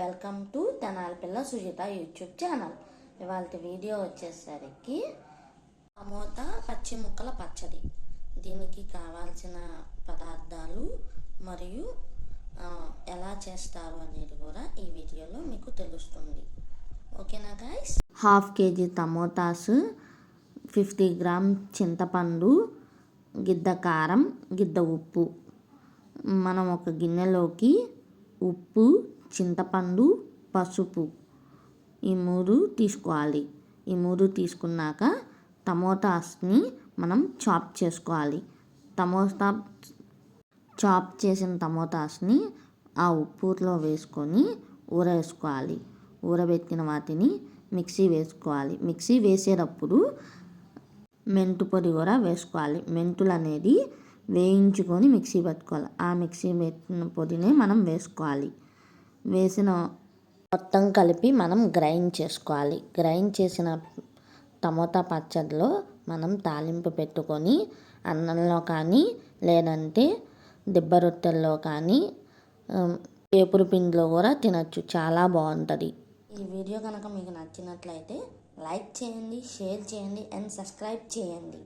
Welcome to Tenali పిల్ల Sujitha YouTube channel. ఇవాళ video వచ్చేసరికి టమోటా పచ్చి ముక్కల పచ్చడి. దీనికి కావాల్సిన పదార్థాలు మరియు ఎలా చేస్తారు అనేది కూడా ఈ వీడియోలో మీకు తెలుస్తుంది. ఓకేనా guys half KG tomatoes fifty gram చింతపండు గిద్ద కారం గిద్ద ఉప్పు. మనం ఒక గిన్నెలోకి ఉప్పు చింతపండు పసుపు ఈ మూడు తీసుకోవాలి. ఈ మూడు తీసుకున్నాక టమోటాస్ని మనం చాప్ చేసుకోవాలి. టమోటా చాప్ చేసిన టమోటాస్ని ఆ ఉప్పులో వేసుకొని ఊరేసుకోవాలి. ఊరబెట్టిన వాటిని మిక్సీ వేసుకోవాలి. మిక్సీ వేసేటప్పుడు మెంతు పొడి కూడా వేసుకోవాలి. మెంతులు అనేది వేయించుకొని మిక్సీ పెట్టుకోవాలి. ఆ మిక్సీ పెట్టిన పొడినే మనం వేసుకోవాలి. వేసిన మొత్తం కలిపి మనం గ్రైండ్ చేసుకోవాలి. గ్రైండ్ చేసిన టమోటా పచ్చడిలో మనం తాలింపు పెట్టుకొని అన్నంలో కానీ లేదంటే దిబ్బ రొట్టెల్లో కానీ పేపురు పిండిలో కూడా తినచ్చు. చాలా బాగుంటుంది. ఈ వీడియో కనుక మీకు నచ్చినట్లయితే లైక్ చేయండి షేర్ చేయండి అండ్ సబ్స్క్రైబ్ చేయండి.